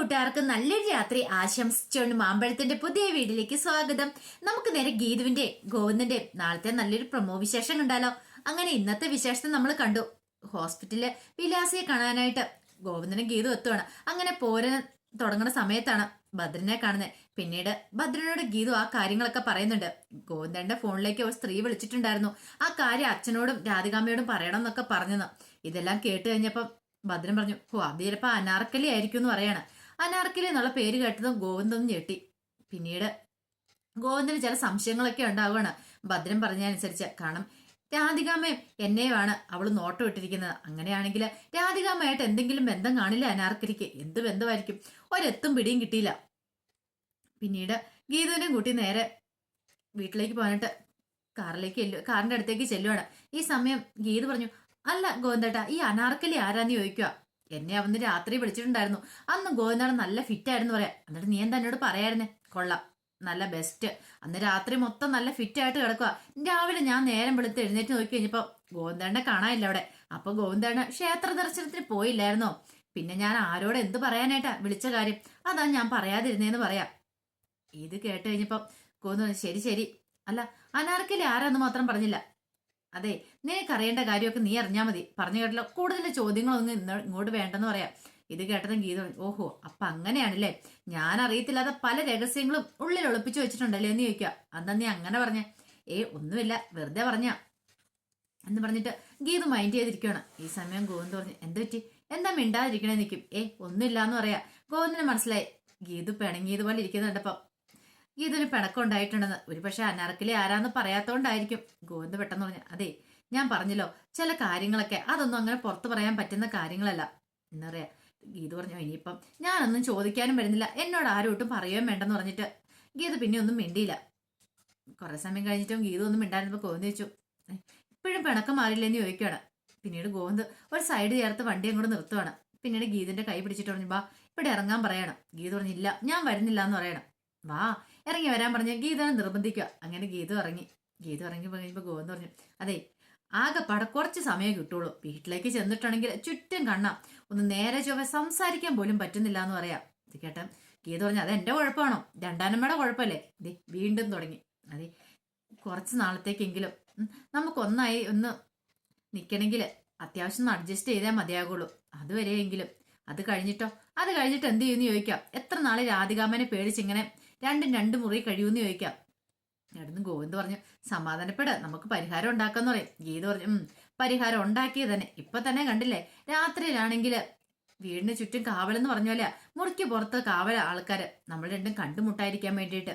കൂട്ടുകാർക്ക് നല്ലൊരു രാത്രി ആശംസിച്ചുകൊണ്ട് മാമ്പഴത്തിന്റെ പുതിയ വീട്ടിലേക്ക് സ്വാഗതം. നമുക്ക് നേരെ ഗീതുവിന്റെ ഗോവിന്ദന്റെ നാളത്തെ നല്ലൊരു പ്രമോ വിശേഷം കണ്ടാലോ? അങ്ങനെ ഇന്നത്തെ വിശേഷം നമ്മൾ കണ്ടു. ഹോസ്പിറ്റലിൽ വിലാസിയെ കാണാനായിട്ട് ഗോവിന്ദനും ഗീതു എത്തുവാണ്. അങ്ങനെ പോരാൻ തുടങ്ങുന്ന സമയത്താണ് ഭദ്രനെ കാണുന്നത് പിന്നീട് ഭദ്രനോട് ഗീതു ആ കാര്യങ്ങളൊക്കെ പറയുന്നുണ്ട്. ഗോവിന്ദന്റെ ഫോണിലേക്ക് ഒരു സ്ത്രീ വിളിച്ചിട്ടുണ്ടായിരുന്നു. ആ കാര്യം അച്ഛനോടും രാധികാമ്മയോടും പറയണം എന്നൊക്കെ പറഞ്ഞെന്ന്. ഇതെല്ലാം കേട്ട് കഴിഞ്ഞപ്പം ഭദ്രൻ പറഞ്ഞു ഓ അത് ചിലപ്പോ അനാർക്കലി ആയിരിക്കും എന്ന് പറയാണ്. അനാർക്കലി എന്നുള്ള പേര് കേട്ടതും ഗോവിന്ദം ഞെട്ടി. പിന്നീട് ഗോവിന്ദന് ചില സംശയങ്ങളൊക്കെ ഉണ്ടാവുകയാണ്. ഭദ്രൻ പറഞ്ഞതനുസരിച്ച് കാരണം രാധികാമ്മയും എന്നെയുമാണ് അവൾ നോട്ടം ഇട്ടിരിക്കുന്നത്. അങ്ങനെയാണെങ്കിൽ രാധികാമ്മയായിട്ട് എന്തെങ്കിലും ബന്ധം കാണില്ല അനാർക്കലിക്ക്. എന്ത് ബന്ധമായിരിക്കും? ഒരെത്തും പിടിയും കിട്ടിയില്ല. പിന്നീട് ഗീതുവിനെ കൂട്ടി നേരെ വീട്ടിലേക്ക് പോകാനായിട്ട് കാറിലേക്ക് ചെല്ലു കാറിന്റെ അടുത്തേക്ക് ചെല്ലുവാണ്. ഈ സമയം ഗീത് പറഞ്ഞു അല്ല ഗോവിന്ദേട്ടാ ഈ അനാർക്കലി ആരാന്ന് ചോദിക്കുക എന്നെ അവന്ന് രാത്രി വിളിച്ചിട്ടുണ്ടായിരുന്നു. അന്ന് ഗോവിന്ദാണ് നല്ല ഫിറ്റ് ആയിരുന്നു പറയാം. എന്നിട്ട് നീ എന്താ എന്നോട് പറയായിരുന്നേ? കൊള്ളാം. നല്ല ബെസ്റ്റ് അന്ന് രാത്രി മൊത്തം നല്ല ഫിറ്റ് ആയിട്ട് കിടക്കുക രാവിലെ ഞാൻ നേരം വെളുത്ത് എഴുന്നേറ്റ് നോക്കി കഴിഞ്ഞപ്പോ ഗോവിന്ദാണ്ടെ കാണാനില്ല അവിടെ. അപ്പൊ ഗോവിന്ദാണ് ക്ഷേത്ര ദർശനത്തിന് പോയില്ലായിരുന്നോ? പിന്നെ ഞാൻ ആരോട് എന്ത് പറയാനായിട്ടാ വിളിച്ച കാര്യം? അതാ ഞാൻ പറയാതിരുന്നേന്ന് പറയാം. ഇത് കേട്ട് കഴിഞ്ഞപ്പോ ഗോവിന്ദ ശരി ശരി. അല്ല അനാർക്കലി ആരാന്ന് മാത്രം പറഞ്ഞില്ല. അതെ നിനക്കറിയേണ്ട കാര്യമൊക്കെ നീ അറിഞ്ഞാൽ മതി. പറഞ്ഞു കേട്ടല്ലോ. കൂടുതൽ ചോദ്യങ്ങളൊന്നും ഇന്ന് ഇങ്ങോട്ട് വേണ്ടെന്ന് പറയാം. ഇത് കേട്ടതും ഗീത. ഓഹോ അപ്പൊ അങ്ങനെയാണല്ലേ? ഞാൻ അറിയത്തില്ലാത്ത പല രഹസ്യങ്ങളും ഉള്ളിൽ ഒളിപ്പിച്ചു വെച്ചിട്ടുണ്ടല്ലേ എന്ന് ചോദിക്കുക അന്നാ നീ അങ്ങനെ പറഞ്ഞേ? ഏ ഒന്നുമില്ല. വെറുതെ പറഞ്ഞ. എന്ന് പറഞ്ഞിട്ട് ഗീത മൈൻഡ് ചെയ്തിരിക്കുകയാണ് ഈ സമയം ഗോവിന്ദ് പറഞ്ഞു എന്ത് പറ്റി? എന്താ മിണ്ടാതിരിക്കണേ? നിൽക്കും ഏ ഒന്നുമില്ല എന്ന് പറയാ. ഗോവിന്ദിന് മനസ്സിലായി. ഗീതു പിണങ്ങിയതുപോലെ ഇരിക്കുന്നുണ്ടപ്പം ഗീതുവിന് പിണക്കമുണ്ടായിട്ടുണ്ടെന്ന് ഒരുപക്ഷെ ഒരു പക്ഷെ അനാർക്കലി ആരാന്ന് പറയാത്തോണ്ടായിരിക്കും. ഗോവിന്ദ് പെട്ടെന്ന് പറഞ്ഞു അതെ ഞാൻ പറഞ്ഞല്ലോ ചില കാര്യങ്ങളൊക്കെ അതൊന്നും അങ്ങനെ പുറത്തു പറയാൻ പറ്റുന്ന കാര്യങ്ങളല്ല. എന്നറിയാ. ഗീത പറഞ്ഞു ഇനിയിപ്പം ഞാനൊന്നും ചോദിക്കാനും വരുന്നില്ല. എന്നോട് ആരും ഒട്ടും പറയുകയും വേണ്ടെന്ന് പറഞ്ഞിട്ട്. ഗീത പിന്നെ ഒന്നും മിണ്ടിയില്ല. കുറെ സമയം കഴിഞ്ഞിട്ടും ഗീത ഒന്നും മിണ്ടായിരുന്നപ്പോൾ ഗോവിന്ദ് ചോദിച്ചു ഇപ്പോഴും പിണക്കം മാറിയില്ലെന്ന് ചോദിക്കുകയാണ് പിന്നീട് ഗോവിന്ദ് ഒരു സൈഡ് ചേർത്ത് വണ്ടി അങ്ങോട്ട് നിർത്തുവാണ്. പിന്നീട് ഗീതിന്റെ കൈ പിടിച്ചിട്ട് പറഞ്ഞു ബാ ഇവിടെ ഇറങ്ങാൻ പറയണം. ഗീത പറഞ്ഞില്ല ഞാൻ വരുന്നില്ല എന്ന് പറയണം. വാ ഇറങ്ങി വരാൻ പറഞ്ഞ ഗീതനെ നിർബന്ധിക്കുക. അങ്ങനെ ഗീത ഇറങ്ങി. ഗീത ഇറങ്ങി കഴിഞ്ഞപ്പോൾ ഗോവിന്ദ് പറഞ്ഞു അതെ ആകെപ്പാടെ കുറച്ച് സമയം കിട്ടുള്ളൂ. വീട്ടിലേക്ക് ചെന്നിട്ടാണെങ്കിൽ ചുറ്റും കണ്ണാം ഒന്ന് നേരെ ചൊവ്വ സംസാരിക്കാൻ പോലും പറ്റുന്നില്ല എന്ന് പറയാം. ഇത് കേട്ട ഗീത പറഞ്ഞു അത് എന്റെ കുഴപ്പമാണോ? രണ്ടാനമ്മയുടെ കുഴപ്പമല്ലേ? ഇതേ വീണ്ടും തുടങ്ങി. അതെ കുറച്ച് നാളത്തേക്കെങ്കിലും നമുക്കൊന്നായി ഒന്ന് നിൽക്കണമെങ്കിൽ അത്യാവശ്യം ഒന്ന് അഡ്ജസ്റ്റ് ചെയ്താൽ മതിയാകുള്ളൂ. അതുവരെയെങ്കിലും. അത് കഴിഞ്ഞിട്ടോ? അത് കഴിഞ്ഞിട്ട് എന്ത് ചെയ്യുമെന്ന് ചോദിക്കാം. എത്ര നാളെ രാധികാമനെ പേടിച്ചിങ്ങനെ രണ്ടും രണ്ട് മുറി കഴിയുമെന്ന് ചോദിക്കാം. അവിടുന്ന് ഗോവിന്ദ് പറഞ്ഞു സമാധാനപ്പെട് നമുക്ക് പരിഹാരം ഉണ്ടാക്കാന്ന് പറയും. ഗീത പറഞ്ഞു പരിഹാരം ഉണ്ടാക്കിയത് തന്നെ. ഇപ്പൊ തന്നെ കണ്ടില്ലേ? രാത്രിയിലാണെങ്കിൽ വീടിന് ചുറ്റും കാവലെന്ന് പറഞ്ഞ പോലെ മുറിക്ക് പുറത്ത് കാവല ആൾക്കാര്. നമ്മൾ രണ്ടും കണ്ടുമുട്ടായിരിക്കാൻ വേണ്ടിയിട്ട്.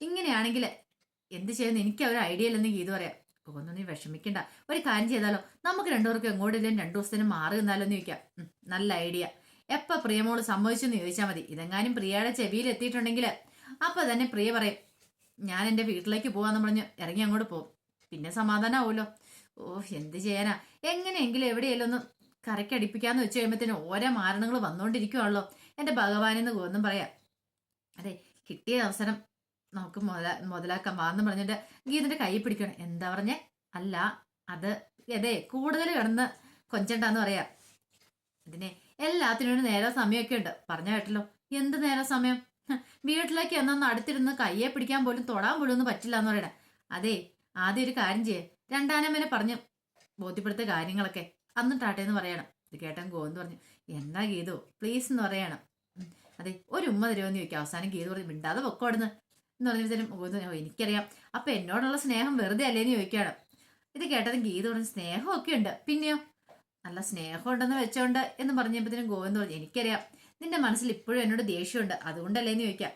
ഇങ്ങനെയാണെങ്കിൽ എന്ത് ചെയ്യുന്ന എനിക്ക് ഒരു ഐഡിയ ഇല്ലെന്ന് ഗീത പറയാം. ഗോവിന്ദ് നീ വിഷമിക്കണ്ട. ഒരു കാര്യം ചെയ്താലോ? നമുക്ക് രണ്ടുപേർക്കും എങ്ങോട്ടില്ലേലും രണ്ടു ദിവസത്തിന് മാറി നിന്നാലോ എന്ന് ചോദിക്കാം. നല്ല ഐഡിയ. എപ്പ പ്രിയമോൾ സമ്മതിച്ചെന്ന് ചോദിച്ചാൽ മതി. ഇതെങ്ങാനും പ്രിയയുടെ ചെവിയിൽ എത്തിയിട്ടുണ്ടെങ്കിൽ അപ്പൊ തന്നെ പ്രിയ പറയും ഞാൻ എന്റെ വീട്ടിലേക്ക് പോവാന്ന് പറഞ്ഞ് ഇറങ്ങി അങ്ങോട്ട് പോകും. പിന്നെ സമാധാനാവൂലോ? ഓ എന്ത് ചെയ്യാനാ? എങ്ങനെയെങ്കിലും എവിടെയെങ്കിലും ഒന്ന് കരക്കടിപ്പിക്കാന്ന് വെച്ച് കഴിയുമ്പോഴത്തേനും ഓരോ മാരണങ്ങൾ വന്നുകൊണ്ടിരിക്കുവാണല്ലോ എന്റെ ഭഗവാനെന്ന് ഒന്നും പറയാ അതെ കിട്ടിയ അവസരം നമുക്ക് മുതല മുതലാക്കാം. വാന്ന് പറഞ്ഞിട്ട് ഗീതന്റെ കൈ പിടിക്കണം എന്താ പറഞ്ഞേ? അല്ല അത് അതെ കൂടുതൽ കിടന്ന് കൊഞ്ചണ്ടാന്ന് പറയാ. ഇതിനെ എല്ലാത്തിനും ഒരു നേരെ സമയമൊക്കെ ഉണ്ട്. പറഞ്ഞ കേട്ടല്ലോ. എന്ത് നേരെ സമയം? വീട്ടിലേക്ക് എന്നൊന്ന് അടുത്തിരുന്ന് കയ്യെ പിടിക്കാൻ പോലും തൊടാൻ പോലും ഒന്നും പറ്റില്ല എന്ന് പറയണേ. അതെ ആദ്യം ഒരു കാര്യം ചെയ്യേ. രണ്ടാനമ്മനെ പറഞ്ഞു ബോധ്യപ്പെടുത്ത കാര്യങ്ങളൊക്കെ. അന്നിട്ടാട്ടെ എന്ന് പറയണം. ഇത് കേട്ടൻ ഗോന്ന് പറഞ്ഞു എന്നാ ഗീതു? പ്ലീസ് എന്ന് പറയണം. അതെ ഒരു ഉമ്മ തരുമെന്ന് ചോദിക്കും. അവസാനം ഗീതു പറഞ്ഞു മിണ്ടാതെ പൊക്കോടുന്ന് എന്ന് പറഞ്ഞപ്പോഴത്തേനും "ഓ, എനിക്കറിയാം. അപ്പൊ എന്നോടുള്ള സ്നേഹം വെറുതെ അല്ലേന്ന് ചോദിക്കുകയാണ്. ഇത് കേട്ടത് ഗീതു പറഞ്ഞു സ്നേഹമൊക്കെ ഉണ്ട് പിന്നെയോ? നല്ല സ്നേഹം ഉണ്ടെന്ന് വെച്ചോണ്ട് എന്ന് പറഞ്ഞപ്പോഴത്തേനും ഗോവിന്ദ് പറഞ്ഞു എനിക്കറിയാം. നിന്റെ മനസ്സിൽ ഇപ്പോഴും എന്നോട് ദേഷ്യമുണ്ട്. അതുകൊണ്ടല്ലേന്ന് ചോദിക്കാം.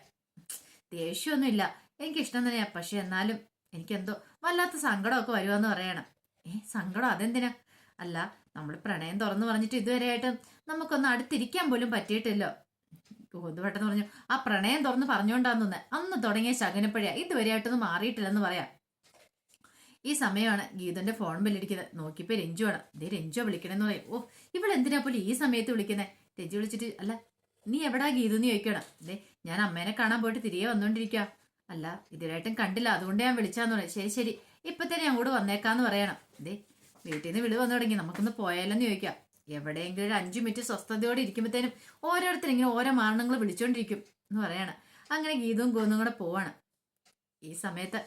ദേഷ്യമൊന്നുമില്ല എനിക്ക് ഇഷ്ടം തന്നെയാ. പക്ഷെ എന്നാലും എനിക്കെന്തോ വല്ലാത്ത സങ്കടമൊക്കെ വരുവാന്ന് പറയണം. ഏ സങ്കടം അതെന്തിനാ? അല്ല നമ്മൾ പ്രണയം തുറന്നു പറഞ്ഞിട്ട് ഇതുവരെയായിട്ട് നമുക്കൊന്ന് അടുത്തിരിക്കാൻ പോലും പറ്റിയിട്ടില്ലോ. ഗോന്ത് പെട്ടെന്ന് പറഞ്ഞു ആ പ്രണയം തുറന്ന് പറഞ്ഞുകൊണ്ടാന്ന് തന്നെ അന്ന് തുടങ്ങിയ ശകനപ്പഴയാ. ഇതുവരെയായിട്ടൊന്നും മാറിയിട്ടില്ലെന്ന് പറയാം. ഈ സമയമാണ് ഗീതന്റെ ഫോൺ ബില്ലിരിക്കുന്നത് നോക്കിയപ്പോ രഞ്ജുവാണ് ഇതേ രഞ്ജു വിളിക്കണെന്ന് പറയും. ഓ ഇവളെന്തിനാ പോലും ഈ സമയത്ത് വിളിക്കുന്നത് രഞ്ജു വിളിച്ചിട്ട് അല്ല നീ എവിടാ ഗീതു എന്ന് ചോദിക്കണം ദേ ഞാൻ അമ്മേനെ കാണാൻ പോയിട്ട് തിരികെ വന്നോണ്ടിരിക്കുക അല്ല ഇതിലായിട്ടും കണ്ടില്ല. അതുകൊണ്ട് ഞാൻ വിളിച്ചാന്ന് പറയാം ശരി ശരി. ഇപ്പൊ തന്നെ അങ്ങോട്ട് വന്നേക്കാന്ന് പറയണം. ദേ വീട്ടിൽ നിന്ന് വിളി വന്നു തുടങ്ങി. നമുക്കൊന്ന് പോയാലെന്ന് ചോദിക്കാം എവിടെയെങ്കിലും ഒരു അഞ്ചു മിനിറ്റ് സ്വസ്ഥതയോടെ ഇരിക്കുമ്പോഴത്തേനും ഓരോരുത്തരും ഇങ്ങനെ ഓരോ മാരണങ്ങൾ വിളിച്ചോണ്ടിരിക്കും എന്ന് പറയണം. അങ്ങനെ ഗീതവും ഗോന്നും കൂടെ പോവാണ്. ഈ സമയത്ത്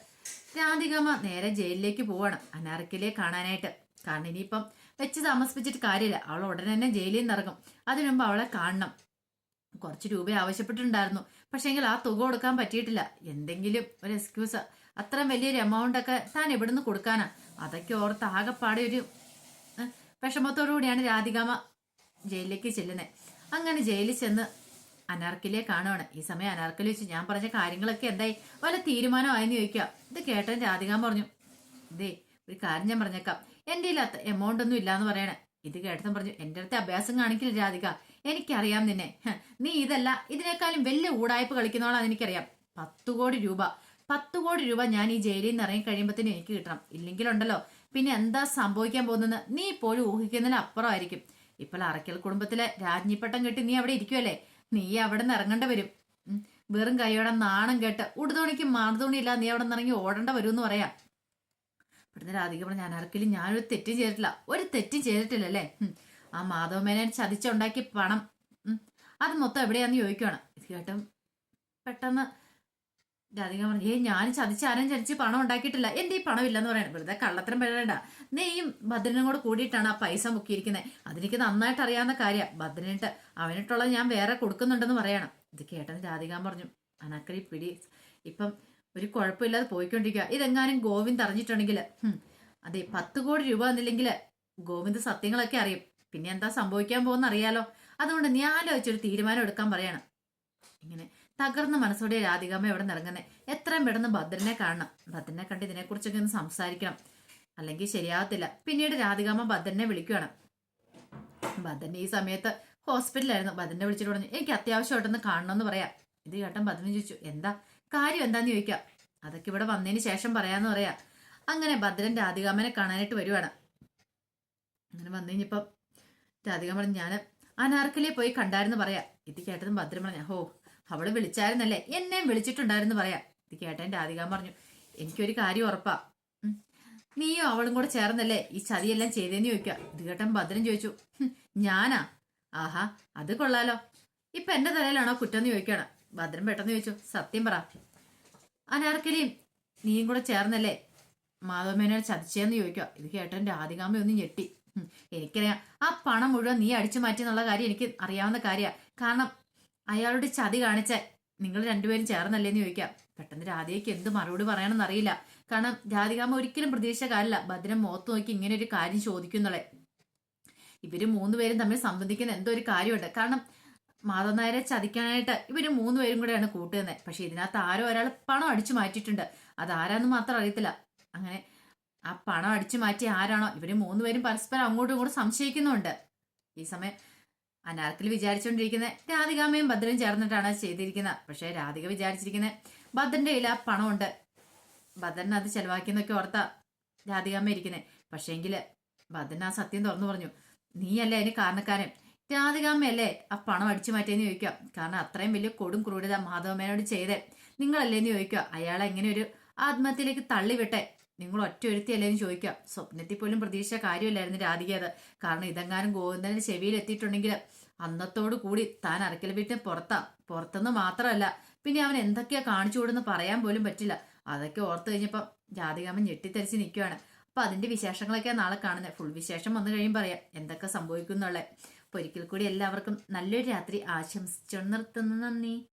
രാധികമ്മ നേരെ ജയിലിലേക്ക് പോവാണ്. അനാർക്കിലെ കാണാനായിട്ട്. കാരണം ഇനിയിപ്പം വെച്ച് താമസിപ്പിച്ചിട്ട് കാര്യമില്ല. അവൾ ഉടനെ തന്നെ ജയിലിൽ നിന്ന് ഇറങ്ങും അതിനുമുമ്പ് അവളെ കാണണം. കുറച്ച് രൂപ ആവശ്യപ്പെട്ടിട്ടുണ്ടായിരുന്നു. പക്ഷേങ്കിൽ ആ തുക കൊടുക്കാൻ പറ്റിയിട്ടില്ല. എന്തെങ്കിലും ഒരു എക്സ്ക്യൂസ് അത്ര വലിയൊരു എമൗണ്ട് ഒക്കെ താൻ എവിടുന്ന് കൊടുക്കാനാ? അതൊക്കെ ഓർത്ത് ആകെപ്പാടെ ഒരു വിഷമത്തോടു കൂടിയാണ് രാധികാമ ജയിലിലേക്ക് ചെല്ലുന്നത് അങ്ങനെ ജയിലിൽ ചെന്ന് അനാർക്കിലെ കാണുവാണ്. ഈ സമയം അനാർക്കിൽ വെച്ച് ഞാൻ പറഞ്ഞ കാര്യങ്ങളൊക്കെ എന്തായി? വല്ല തീരുമാനമായെന്ന് ചോദിക്കുക ഇത് കേട്ടൻ രാധികാമ പറഞ്ഞു ഇതേ ഒരു കാര്യം ഞാൻ പറഞ്ഞേക്കാം. എന്റെ ഇല്ലാത്ത എമൗണ്ട് ഒന്നും ഇല്ലാന്ന് പറയണേ. ഇത് കേട്ടതും പറഞ്ഞു എന്റെ അടുത്ത് അഭ്യാസം കാണിക്കില്ല രാധിക. എനിക്കറിയാം നിന്നെ. നീ ഇതല്ല ഇതിനേക്കാളും വലിയ ഊടായ്പ കളിക്കുന്നവളാന്ന് എനിക്കറിയാം. പത്ത് കോടി രൂപ. പത്ത് കോടി രൂപ ഞാൻ ഈ ജയിലിൽ നിന്ന് ഇറങ്ങി കഴിയുമ്പോഴത്തേനും എനിക്ക് കിട്ടണം. ഇല്ലെങ്കിലുണ്ടല്ലോ. പിന്നെ എന്താ സംഭവിക്കാൻ പോകുന്നത് നീ ഇപ്പോഴും ഊഹിക്കുന്നതിന് അപ്പുറമായിരിക്കും. ഇപ്പോൾ അറക്കൽ കുടുംബത്തിലെ രാജ്ഞിപ്പട്ടം കെട്ടി നീ അവിടെ ഇരിക്കുമല്ലേ നീ അവിടെ നിന്ന് ഇറങ്ങേണ്ട വരും. വെറും കൈയോടെ നാണം കേട്ട് ഉടുതോണിക്ക് മാറുതോണി ഇല്ല നീ അവിടെ നിന്ന് ഇറങ്ങി ഓടേണ്ട വരും എന്ന് പറയാം. ഇവിടുന്ന് രാധിക ഞാൻ ആർക്കെങ്കിലും ഞാനൊരു തെറ്റും ചെയ്തിട്ടില്ല. ഒരു തെറ്റും ചെയ്തിട്ടില്ലല്ലേ. ആ മാധവമേനെ ചതിച്ചുണ്ടാക്കിയ പണം. അത് മൊത്തം എവിടെയാന്ന് ചോദിക്കുകയാണ് ഇത് കേട്ടും പെട്ടെന്ന് രാധിക പറഞ്ഞു ഏയ് ഞാൻ ചതിച്ച് ആരും ചതിച്ച് പണം ഉണ്ടാക്കിയിട്ടില്ല. എന്റെ ഈ പണം ഇല്ലെന്ന് പറയണം. വെറുതെ കള്ളത്തരം പറയണ്ട. നീയും ഭദ്രനും കൂടെ കൂടിയിട്ടാണ് ആ പൈസ മുക്കിയിരിക്കുന്നത് അതെനിക്ക് നന്നായിട്ട് അറിയാവുന്ന കാര്യമാണ് ഭദ്രനിട്ട് അവനിട്ടുള്ളത് ഞാൻ വേറെ കൊടുക്കുന്നുണ്ടെന്ന് പറയണം. ഇത് കേട്ടെന്ന് രാധിക പറഞ്ഞു അനക്കടി പിടി. ഇപ്പം ഒരു കുഴപ്പമില്ലാതെ പോയിക്കൊണ്ടിരിക്കുക ഇതെങ്ങാനും ഗോവിന്ദ് അറിഞ്ഞിട്ടുണ്ടെങ്കിൽ അതെ പത്ത് കോടി രൂപ എന്നില്ലെങ്കിൽ ഗോവിന്ദ് സത്യങ്ങളൊക്കെ അറിയും. പിന്നെ എന്താ സംഭവിക്കാൻ പോകുന്ന അറിയാലോ അതുകൊണ്ട് നീ ആലോചിച്ചൊരു തീരുമാനം എടുക്കാൻ പറയണം. ഇങ്ങനെ തകർന്ന മനസ്സോടെ രാധികാമ്മ എവിടെ നിറങ്ങുന്നത് എത്രയും പെട്ടെന്ന് ഭദ്രനെ കാണണം. ഭദ്രനെ കണ്ട് ഇതിനെക്കുറിച്ചൊക്കെ ഒന്ന് സംസാരിക്കണം. അല്ലെങ്കിൽ ശരിയാവത്തില്ല. പിന്നീട് രാധികാമ്മ ഭദ്രനെ വിളിക്കുകയാണ് ഭദ്രൻ ഈ സമയത്ത് ഹോസ്പിറ്റലായിരുന്നു ഭദ്രനെ വിളിച്ചിട്ട് പറഞ്ഞു എനിക്ക് അത്യാവശ്യമായിട്ടൊന്ന് കാണണമെന്ന് പറയാം. ഇത് കേട്ടൻ ഭദ്രൻ ചോദിച്ചു എന്താ? കാര്യം എന്താന്ന് ചോദിക്കാം? അതൊക്കെ ഇവിടെ വന്നതിന് ശേഷം പറയാന്ന് പറയാ. അങ്ങനെ ഭദ്രൻ രാധികാമനെ കാണാനായിട്ട് വരുവാണ്. അങ്ങനെ വന്നു കഴിഞ്ഞപ്പം രാധിക പറഞ്ഞു ഞാൻ അനാർക്കലിയെ പോയി കണ്ടായിരുന്നു പറയാ. ഇത് കേട്ടതും ഭദ്രം പറഞ്ഞ ഹോ അവൾ വിളിച്ചായിരുന്നല്ലേ? എന്നെയും വിളിച്ചിട്ടുണ്ടായിരുന്നു പറയാ. ഇത് കേട്ടൻ രാധിക പറഞ്ഞു എനിക്കൊരു കാര്യം ഉറപ്പാ. നീയോ അവളും കൂടെ ചേർന്നല്ലേ ഈ ചതിയെല്ലാം ചെയ്തേന്ന് ചോദിക്കുക ഇത് കേട്ടൻ ഭദ്രം ചോദിച്ചു ഞാനാ? ആഹാ അത് കൊള്ളാലോ. ഇപ്പൊ എന്റെ തലയിലാണോ കുറ്റം എന്ന് ചോദിക്കണം. ഭദ്രൻ പെട്ടെന്ന് ചോദിച്ചു സത്യം പറ. അനാർക്കലിയും നീയും കൂടെ ചേർന്നല്ലേ? മാധവമേനോട് ചതിച്ചേന്ന് ചോദിക്കുക ഇത് കേട്ടൻ രാധികാമ്മ ഒന്ന് ഞെട്ടി. എനിക്കറിയാം. ആ പണം മുഴുവൻ നീ അടിച്ചു മാറ്റി എന്നുള്ള കാര്യം എനിക്ക് അറിയാവുന്ന കാര്യമാണ് കാരണം അയാളുടെ ചതി കാണിച്ച നിങ്ങൾ രണ്ടുപേരും ചേർന്നല്ലേന്ന് ചോദിക്കാം. പെട്ടെന്ന് രാധികയ്ക്ക് എന്ത് മറുപടി പറയണമെന്ന് അറിയില്ല. കാരണം രാധികാമ്മ ഒരിക്കലും പ്രതീക്ഷിച്ച കാര്യമില്ല. ഭദ്രം മുഖത്ത് നോക്കി ഇങ്ങനെ ഒരു കാര്യം ചോദിക്കുന്നുള്ളേ. ഇവർ മൂന്നുപേരും തമ്മിൽ സംബന്ധിക്കുന്ന എന്തോ ഒരു കാര്യമുണ്ട്. കാരണം മാധവ നായരെ ചതിക്കാനായിട്ട് ഇവർ മൂന്നുപേരും കൂടെയാണ് കൂട്ടുന്നത്. പക്ഷെ ഇതിനകത്ത് ആരോ ഒരാൾ പണം അടിച്ചു മാറ്റിയിട്ടുണ്ട്. അത് ആരാന്ന് മാത്രം അറിയത്തില്ല. അങ്ങനെ ആ പണം അടിച്ചു മാറ്റി ആരാണോ? ഇവർ മൂന്നുപേരും പരസ്പരം അങ്ങോട്ടും ഇങ്ങോട്ടും സംശയിക്കുന്നുണ്ട്. ഈ സമയം അനാർക്കിൽ വിചാരിച്ചുകൊണ്ടിരിക്കുന്നത് രാധികാമ്മയും ഭദ്രനും ചേർന്നിട്ടാണ് ചെയ്തിരിക്കുന്നത് പക്ഷെ രാധിക വിചാരിച്ചിരിക്കുന്നത് ഭദ്രന്റെ കയ്യിൽ ആ പണമുണ്ട്. ഭദ്രൻ അത് ചെലവാക്കിയെന്നൊക്കെ ഓർത്ത രാധികാമ്മ ഇരിക്കുന്നത് പക്ഷേങ്കിൽ ഭദ്രൻ ആ സത്യം തുറന്നു പറഞ്ഞു നീയല്ലേ അതിന് കാരണക്കാരൻ? രാധികാമ്മയല്ലേ ആ പണം അടിച്ചു മാറ്റിയെന്ന് ചോദിക്കുക? കാരണം അത്രയും വലിയ കൊടും ക്രൂരത മാധവമേനോട് ചെയ്തേ നിങ്ങളല്ലേന്ന് ചോദിക്കുക? അയാളെ എങ്ങനെ ഒരു ആത്മഹത്യയിലേക്ക് തള്ളിവിട്ടെ? നിങ്ങൾ ഒറ്റ ഒരുത്തിയല്ലേന്ന് ചോദിക്കാം. സ്വപ്നത്തിൽ പോലും കാര്യമല്ലായിരുന്നു രാധിക അത്. കാരണം ഇതെങ്ങാനും ഗോവിന്ദന്റെ ചെവിയിൽ എത്തിയിട്ടുണ്ടെങ്കിൽ അന്നത്തോടു കൂടി താൻ അറക്കൽ വീട്ടിന് പുറത്താ. പുറത്തുനിന്ന് മാത്രമല്ല പിന്നെ അവൻ എന്തൊക്കെയാ കാണിച്ചു കൊടുന്ന് പറയാൻ പോലും പറ്റില്ല. അതൊക്കെ ഓർത്തു കഴിഞ്ഞപ്പം രാധികാമൻ ഞെട്ടിത്തരിച്ച് നിൽക്കുകയാണ് അപ്പൊ അതിന്റെ വിശേഷങ്ങളൊക്കെ നാളെ കാണുന്നത് ഫുൾ വിശേഷം വന്നു കഴിയുമ്പോൾ പറയാം. എന്തൊക്കെ സംഭവിക്കുന്നുള്ളേ അപ്പൊ ഒരിക്കൽ കൂടി എല്ലാവർക്കും നല്ലൊരു രാത്രി ആശംസിച്ചു നിർത്തുന്നു. നന്ദി.